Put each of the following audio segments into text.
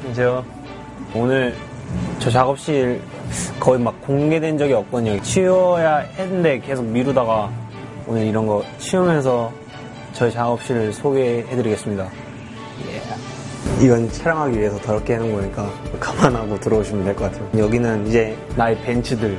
안녕하세요. 오늘 저 작업실 거의 막 공개된 적이 없거든요. 치워야 했는데 계속 미루다가 오늘 이런 거 치우면서 저희 작업실을 소개해드리겠습니다. 예. 이건 촬영하기 위해서 더럽게 해놓은 거니까 감안하고 들어오시면 될 것 같아요. 여기는 이제 나의 벤츠들.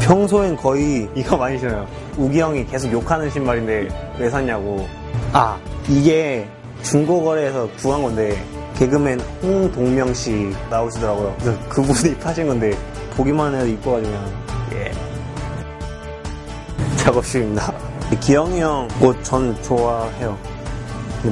평소엔 거의 이거 많이 신어요. 우기 형이 계속 욕하는 신발인데 왜 샀냐고. 아, 이게 중고거래에서 구한 건데 개그맨 홍동명 씨 나오시더라고요. 그래서 그분이 파신 건데 보기만 해도 이뻐가지고 그냥 예. 작업실입니다. 기영이 형 옷 전 좋아해요.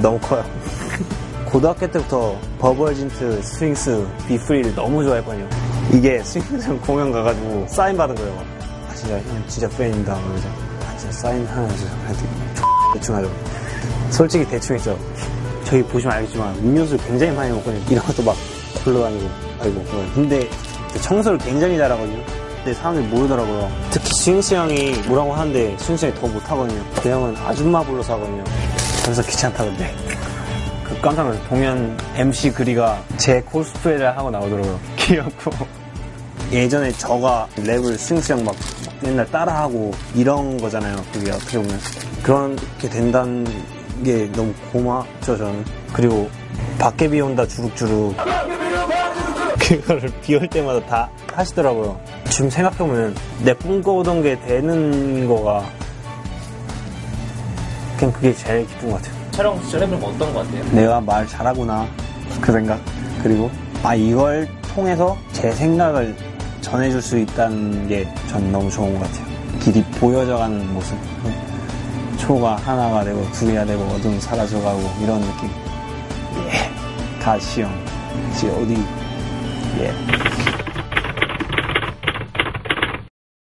너무 커요. 고등학교 때부터 버벌진트 스윙스 비프리를 너무 좋아했거든요. 이게 스윙스 공연 가가지고 사인 받은 거예요. 아 진짜 형 진짜 팬입니다. 그래서 아 진짜 사인 하나 주세요. 대충 하죠. 솔직히 대충 했죠. 저기 보시면 알겠지만 음료수를 굉장히 많이 먹거든요. 이런 것도 막 굴러다니고 아이고 근데 청소를 굉장히 잘하거든요. 근데 사람들이 모르더라고요. 특히 스윙스 형이 뭐라고 하는데 스윙스 형이 더 못하거든요. 그 형은 아줌마 불러서 하거든요. 그래서 귀찮다 근데. 그 깜짝 놀랐어요. 동현 MC 그리가 제 코스프레를 하고 나오더라고요. 귀엽고. 예전에 저가 랩을 스윙스 형막 맨날 따라하고 이런 거잖아요. 그게 어떻게 보면. 그렇게 된다는 게 너무 고맙죠, 저는. 그리고 밖에 비 온다 주룩주룩. 그거를 비올 때마다 다 하시더라고요. 지금 생각해보면 내 꿈꿔오던 게 되는 거가 그냥 그게 제일 기쁜 것 같아요. 촬영 시절 해보면 어떤 것 같아요? 내가 말 잘하구나 그 생각 그리고 아 이걸 통해서 제 생각을 전해줄 수 있다는 게 전 너무 좋은 것 같아요 길이 보여져가는 모습 초가 하나가 되고 두 개가 되고 어둠 사라져가고 이런 느낌. 예 가시형. 지어디 예